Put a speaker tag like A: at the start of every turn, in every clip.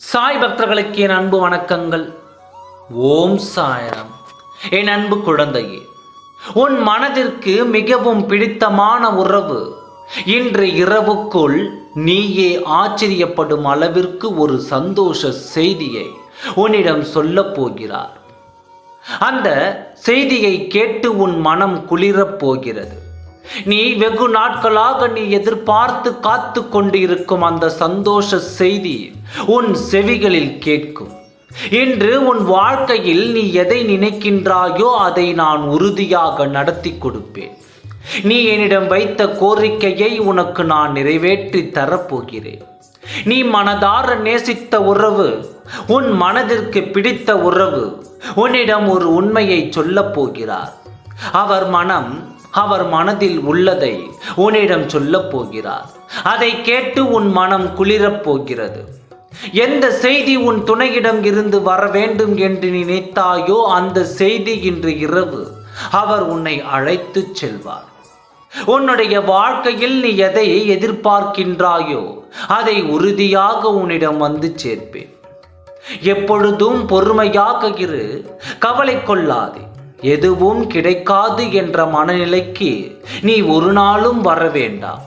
A: சாய் பக்தர்களுக்கு என் அன்பு வணக்கங்கள். ஓம் சாயரம். என் அன்பு குழந்தையே உன் மனதிற்கு மிகவும் பிடித்தமான உறவு இன்று இரவுக்குள் நீயே ஆச்சரியப்படும் அளவிற்கு ஒரு சந்தோஷ செய்தியை உன்னிடம் சொல்லப் போகிறார். அந்த செய்தியை கேட்டு உன் மனம் குளிரப் போகிறது. நீ வெகு நாட்களாக நீ எதிர்பார்த்து காத்து கொண்டிருக்கும் அந்த சந்தோஷ செய்தி உன் செவிகளில் கேட்கும். இன்று உன் வாழ்க்கையில் நீ எதை நினைக்கின்றாயோ அதை நான் உறுதியாக நடத்தி கொடுப்பேன். நீ என்னிடம் வைத்த கோரிக்கையை உனக்கு நான் நிறைவேற்றி தரப்போகிறேன். நீ மனதார நேசித்த உறவு உன் மனதிற்கு பிடித்த உறவு உன்னிடம் ஒரு உண்மையை சொல்லப் போகிறார். அவர் மனம் அவர் மனதில் உள்ளதை உன்னிடம் சொல்லப் போகிறார். அதை கேட்டு உன் மனம் குளிரப் போகிறது. எந்த செய்தி உன் துணையிடம் இருந்து வர வேண்டும் என்று நினைத்தாயோ அந்த செய்தி இன்று இரவு அவர் உன்னை அழைத்துச் செல்வார். உன்னுடைய வாழ்க்கையில் நீ எதை எதிர்பார்க்கின்றாயோ அதை உறுதியாக உன்னிடம் வந்து சேர்ப்பேன். எப்பொழுதும் பொறுமையாக இரு கவலை கொள்ளாதே. எதுவும் கிடைக்காது என்ற மனநிலைக்கு நீ ஒரு நாளும் வர வேண்டாம்.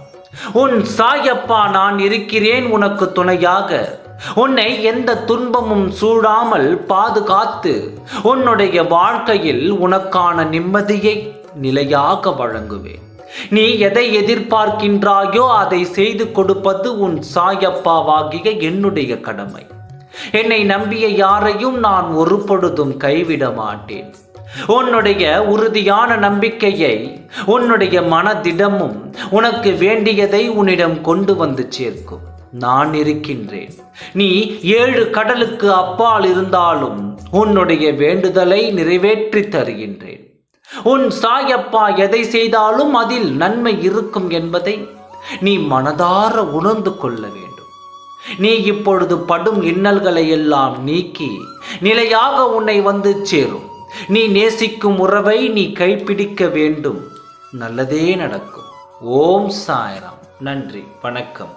A: உன் சாயப்பா நான் இருக்கிறேன் உனக்கு துணையாக. உன்னை எந்த துன்பமும் சூடாமல் பாதுகாத்து உன்னுடைய வாழ்க்கையில் உனக்கான நிம்மதியை நிலையாக வழங்குவேன். நீ எதை எதிர்பார்க்கின்றாயோ அதை செய்து கொடுப்பது உன் சாயப்பாவாகிய என்னுடைய கடமை. என்னை நம்பிய யாரையும் நான் ஒரு பொழுதும் கைவிட மாட்டேன். உன்னுடைய உறுதியான நம்பிக்கையை உன்னுடைய மனதிடமும் உனக்கு வேண்டியதை உன்னிடம் கொண்டு வந்து சேர்க்கும். நான் இருக்கின்றேன். நீ ஏழு கடலுக்கு அப்பால் இருந்தாலும் உன்னுடைய வேண்டுதலை நிறைவேற்றி தருகின்றேன். உன் சாயப்பா எதை செய்தாலும் அதில் நன்மை இருக்கும் என்பதை நீ மனதார உணர்ந்து கொள்ள வேண்டும். நீ இப்பொழுது படும் இன்னல்களை எல்லாம் நீக்கி நிலையாக உன்னை வந்து சேரும். நீ நேசிக்கும் உறவை நீ கைப்பிடிக்க வேண்டும். நல்லதே நடக்கும். ஓம் சாய்ராம். நன்றி. வணக்கம்.